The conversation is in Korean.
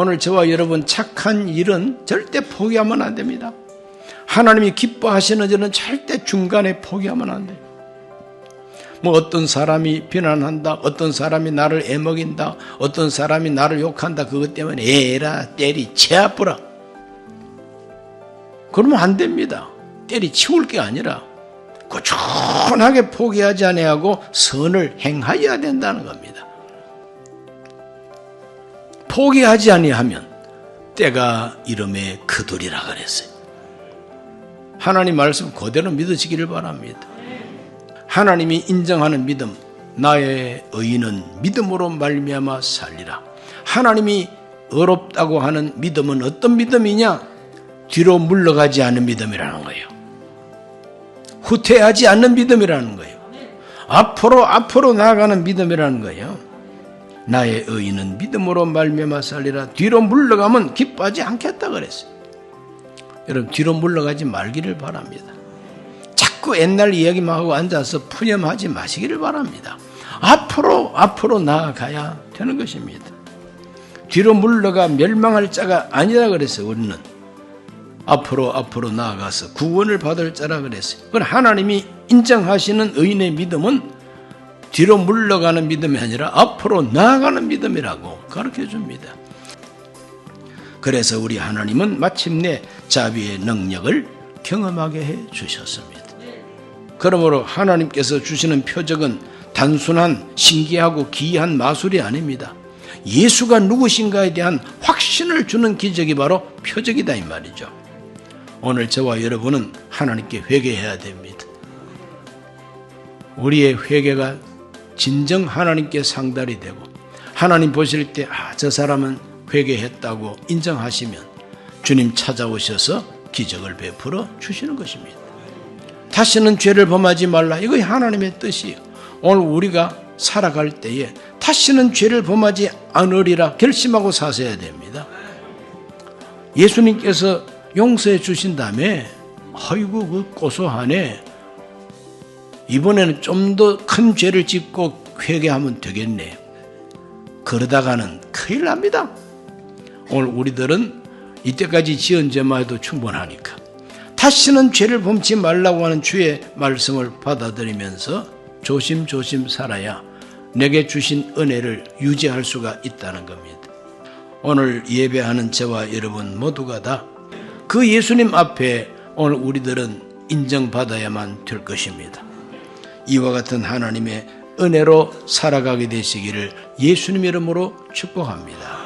오늘 저와 여러분 착한 일은 절대 포기하면 안 됩니다. 하나님이 기뻐하시는 일은 절대 중간에 포기하면 안 돼요. 뭐 어떤 사람이 비난한다, 어떤 사람이 나를 애먹인다, 어떤 사람이 나를 욕한다, 그것 때문에 애라, 때리, 채 아프라. 그러면 안 됩니다. 때리 치울 게 아니라 꾸준하게 포기하지 아니하고 선을 행하여야 된다는 겁니다. 포기하지 아니하면 때가 이름에 그들이라 그랬어요. 하나님 말씀 그대로 믿으시기를 바랍니다. 하나님이 인정하는 믿음, 나의 의인은 믿음으로 말미암아 살리라. 하나님이 어렵다고 하는 믿음은 어떤 믿음이냐? 뒤로 물러가지 않는 믿음이라는 거예요. 후퇴하지 않는 믿음이라는 거예요. 앞으로 앞으로 나아가는 믿음이라는 거예요. 나의 의인은 믿음으로 말미암아 살리라. 뒤로 물러가면 기뻐하지 않겠다 그랬어요. 여러분 뒤로 물러가지 말기를 바랍니다. 자꾸 옛날 이야기만 하고 앉아서 푸념하지 마시기를 바랍니다. 앞으로 앞으로 나아가야 되는 것입니다. 뒤로 물러가 멸망할 자가 아니라 그랬어요. 우리는 앞으로 앞으로 나아가서 구원을 받을 자라 그랬어요. 그건 하나님이 인정하시는 의인의 믿음은 뒤로 물러가는 믿음이 아니라 앞으로 나아가는 믿음이라고 가르쳐 줍니다. 그래서 우리 하나님은 마침내 자비의 능력을 경험하게 해 주셨습니다. 그러므로 하나님께서 주시는 표적은 단순한 신기하고 기이한 마술이 아닙니다. 예수가 누구신가에 대한 확신을 주는 기적이 바로 표적이다 이 말이죠. 오늘 저와 여러분은 하나님께 회개해야 됩니다. 우리의 회개가 진정 하나님께 상달이 되고 하나님 보실 때 아, 저 사람은 회개했다고 인정하시면 주님 찾아오셔서 기적을 베풀어 주시는 것입니다. 다시는 죄를 범하지 말라. 이거 하나님의 뜻이에요. 오늘 우리가 살아갈 때에 다시는 죄를 범하지 않으리라 결심하고 사셔야 됩니다. 예수님께서 용서해 주신 다음에 아이고 그 고소하네. 이번에는 좀 더 큰 죄를 짓고 회개하면 되겠네. 그러다가는 큰일 납니다. 오늘 우리들은 이때까지 지은 죄만 해도 충분하니까 다시는 죄를 범치 말라고 하는 주의 말씀을 받아들이면서 조심조심 살아야 내게 주신 은혜를 유지할 수가 있다는 겁니다. 오늘 예배하는 저와 여러분 모두가 다 그 예수님 앞에 오늘 우리들은 인정받아야만 될 것입니다. 이와 같은 하나님의 은혜로 살아가게 되시기를 예수님 이름으로 축복합니다.